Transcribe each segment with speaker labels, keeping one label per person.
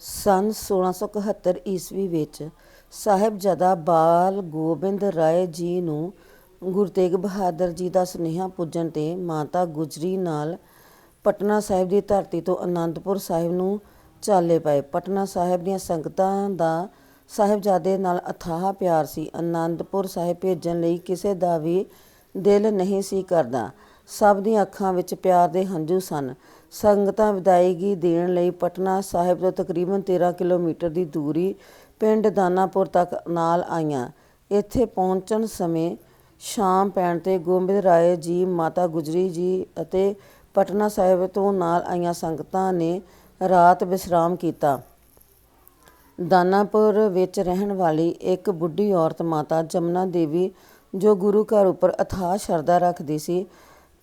Speaker 1: ਸੰਨ 1671 ਈਸਵੀ ਵਿੱਚ ਸਾਹਿਬਜ਼ਾਦਾ ਬਾਲ ਗੋਬਿੰਦ ਰਾਏ ਜੀ ਨੂੰ ਗੁਰੂ ਤੇਗ ਬਹਾਦਰ ਜੀ ਦਾ ਸੁਨੇਹਾ ਪੁੱਜਣ ਤੇ ਮਾਤਾ ਗੁਜਰੀ ਨਾਲ ਪਟਨਾ ਸਾਹਿਬ ਦੀ ਧਰਤੀ ਤੋਂ ਅਨੰਦਪੁਰ ਸਾਹਿਬ ਨੂੰ ਚਾਲੇ ਪਏ। ਪਟਨਾ ਸਾਹਿਬ ਦੀਆਂ ਸੰਗਤਾਂ ਦਾ ਸਾਹਿਬਜ਼ਾਦੇ ਨਾਲ ਅਥਾਹ ਪਿਆਰ ਸੀ। ਅਨੰਦਪੁਰ ਸਾਹਿਬ ਭੇਜਣ ਲਈ ਕਿਸੇ ਦਾ ਵੀ ਦਿਲ ਨਹੀਂ ਸੀ ਕਰਦਾ। ਸਭ ਦੀਆਂ ਅੱਖਾਂ ਵਿੱਚ ਪਿਆਰ ਦੇ ਹੰਝੂ ਸਨ। ਸੰਗਤਾਂ ਵਿਦਾਇਗੀ ਦੇਣ ਲਈ ਪਟਨਾ ਸਾਹਿਬ ਤੋਂ ਤਕਰੀਬਨ 13 ਕਿਲੋਮੀਟਰ ਦੀ ਦੂਰੀ ਪਿੰਡ ਦਾਨਾਪੁਰ ਤੱਕ ਨਾਲ ਆਈਆਂ। ਇੱਥੇ ਪਹੁੰਚਣ ਸਮੇਂ ਸ਼ਾਮ ਪੈਣ ਤੇ ਗੋਬਿੰਦ ਰਾਏ ਜੀ, ਮਾਤਾ ਗੁਜਰੀ ਜੀ ਅਤੇ ਪਟਨਾ ਸਾਹਿਬ ਤੋਂ ਨਾਲ ਆਈਆਂ ਸੰਗਤਾਂ ਨੇ ਰਾਤ ਵਿਸ਼ਰਾਮ ਕੀਤਾ। ਦਾਨਾਪੁਰ ਵਿੱਚ ਰਹਿਣ ਵਾਲੀ ਇੱਕ ਬੁੱਢੀ ਔਰਤ ਮਾਤਾ ਜਮਨਾ ਦੇਵੀ ਜੋ ਗੁਰੂ ਘਰ ਉੱਪਰ ਅਥਾਹ ਸ਼ਰਧਾ ਰੱਖਦੀ ਸੀ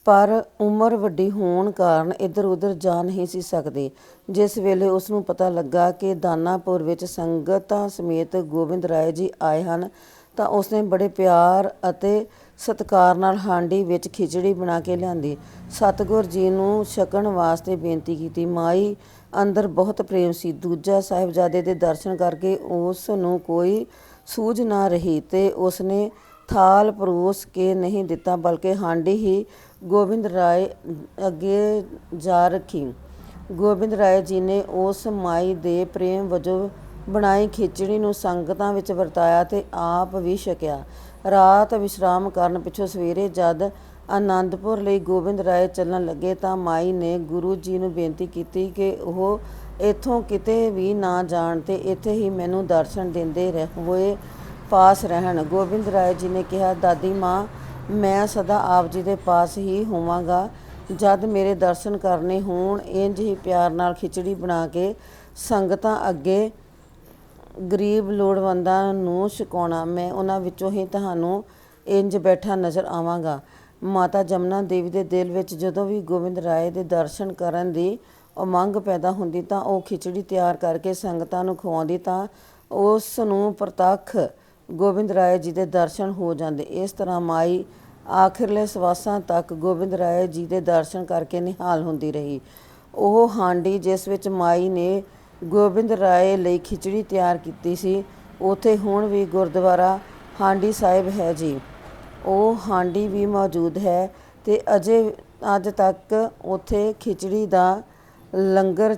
Speaker 1: ਪਰ ਉਮਰ ਵੱਡੀ ਹੋਣ ਕਾਰਨ ਇੱਧਰ ਉੱਧਰ ਜਾ ਨਹੀਂ ਸੀ ਸਕਦੀ। ਜਿਸ ਵੇਲੇ ਉਸ ਨੂੰ ਪਤਾ ਲੱਗਾ ਕਿ ਦਾਨਾਪੁਰ ਵਿੱਚ ਸੰਗਤਾਂ ਸਮੇਤ ਗੋਬਿੰਦ ਰਾਏ ਜੀ ਆਏ ਹਨ, ਤਾਂ ਉਸਨੇ ਬੜੇ ਪਿਆਰ ਅਤੇ ਸਤਿਕਾਰ ਨਾਲ ਹਾਂਡੀ ਵਿੱਚ ਖਿਚੜੀ ਬਣਾ ਕੇ ਲਿਆਂਦੀ। ਸਤਿਗੁਰ ਜੀ ਨੂੰ ਛਕਣ ਵਾਸਤੇ ਬੇਨਤੀ ਕੀਤੀ। ਮਾਈ ਅੰਦਰ ਬਹੁਤ ਪ੍ਰੇਮ ਸੀ। ਦੂਜਾ ਸਾਹਿਬਜ਼ਾਦੇ ਦੇ ਦਰਸ਼ਨ ਕਰਕੇ ਉਸ ਨੂੰ ਕੋਈ ਸੂਝ ਨਾ ਰਹੀ ਤੇ ਉਸਨੇ ਥਾਲ ਪਰੋਸ ਕੇ ਨਹੀਂ ਦਿੱਤਾ, ਬਲਕਿ ਹਾਂਡੀ ਹੀ ਗੋਬਿੰਦ ਰਾਏ ਅੱਗੇ ਜਾ ਰੱਖੀ। ਗੋਬਿੰਦ ਰਾਏ ਜੀ ਨੇ ਉਸ ਮਾਈ ਦੇ ਪ੍ਰੇਮ ਵਜੋਂ ਬਣਾਈ ਖਿਚੜੀ ਨੂੰ ਸੰਗਤਾਂ ਵਿੱਚ ਵਰਤਾਇਆ ਤੇ ਆਪ ਵੀ ਛਕਿਆ। ਰਾਤ ਵਿਸ਼ਰਾਮ ਕਰਨ ਪਿੱਛੋਂ ਸਵੇਰੇ ਜਦ ਆਨੰਦਪੁਰ ਲਈ ਗੋਬਿੰਦ ਰਾਏ ਚੱਲਣ ਲੱਗੇ ਤਾਂ ਮਾਈ ਨੇ ਗੁਰੂ ਜੀ ਨੂੰ ਬੇਨਤੀ ਕੀਤੀ ਕਿ ਉਹ ਇੱਥੋਂ ਕਿਤੇ ਵੀ ਨਾ ਜਾਣ ਤੇ ਇੱਥੇ ਹੀ ਮੈਨੂੰ ਦਰਸ਼ਨ ਦਿੰਦੇ ਰਹਿ ਹੋਏ, ਪਾਸ ਰਹਿਣ। ਗੋਬਿੰਦ ਰਾਏ ਜੀ ਨੇ ਕਿਹਾ, ਦਾਦੀ ਮਾਂ ਮੈਂ ਸਦਾ ਆਪ ਜੀ ਦੇ ਪਾਸ ਹੀ ਹੋਵਾਂਗਾ। ਜਦ ਮੇਰੇ ਦਰਸ਼ਨ ਕਰਨੇ ਹੋਣ, ਇੰਜ ਹੀ ਪਿਆਰ ਨਾਲ ਖਿਚੜੀ ਬਣਾ ਕੇ ਸੰਗਤਾਂ ਅੱਗੇ ਗਰੀਬ ਲੋੜਵੰਦਾਂ ਨੂੰ ਛਕਾਉਣਾ, ਮੈਂ ਉਹਨਾਂ ਵਿੱਚੋਂ ਹੀ ਤੁਹਾਨੂੰ ਇੰਜ ਬੈਠਾ ਨਜ਼ਰ ਆਵਾਂਗਾ। ਮਾਤਾ ਜਮਨਾ ਦੇਵੀ ਦੇ ਦਿਲ ਵਿੱਚ ਜਦੋਂ ਵੀ ਗੋਬਿੰਦ ਰਾਏ ਦੇ ਦਰਸ਼ਨ ਕਰਨ ਦੀ ਉਮੰਗ ਪੈਦਾ ਹੁੰਦੀ ਤਾਂ ਉਹ ਖਿਚੜੀ ਤਿਆਰ ਕਰਕੇ ਸੰਗਤਾਂ ਨੂੰ ਖਵਾਉਂਦੀ ਤਾਂ ਉਸ ਨੂੰ ਪ੍ਰਤੱਖ ਗੋਬਿੰਦ ਰਾਏ ਜੀ ਦੇ ਦਰਸ਼ਨ ਹੋ ਜਾਂਦੇ। ਇਸ ਤਰ੍ਹਾਂ ਮਾਈ ਆਖਿਰਲੇ ਸਵਾਸਾਂ ਤੱਕ ਗੋਬਿੰਦ ਰਾਏ ਜੀ ਦੇ ਦਰਸ਼ਨ ਕਰਕੇ ਨਿਹਾਲ ਹੁੰਦੀ ਰਹੀ। ਉਹ ਹਾਂਡੀ ਜਿਸ ਵਿੱਚ ਮਾਈ ਨੇ ਗੋਬਿੰਦ ਰਾਏ ਲਈ ਖਿਚੜੀ ਤਿਆਰ ਕੀਤੀ ਸੀ, ਉਥੇ ਹੁਣ ਵੀ ਗੁਰਦੁਆਰਾ ਹਾਂਡੀ ਸਾਹਿਬ ਹੈ ਜੀ। ਉਹ ਹਾਂਡੀ ਵੀ ਮੌਜੂਦ ਹੈ ਤੇ ਅਜੇ ਅੱਜ ਤੱਕ ਉਥੇ ਖਿਚੜੀ ਦਾ ਲੰਗਰ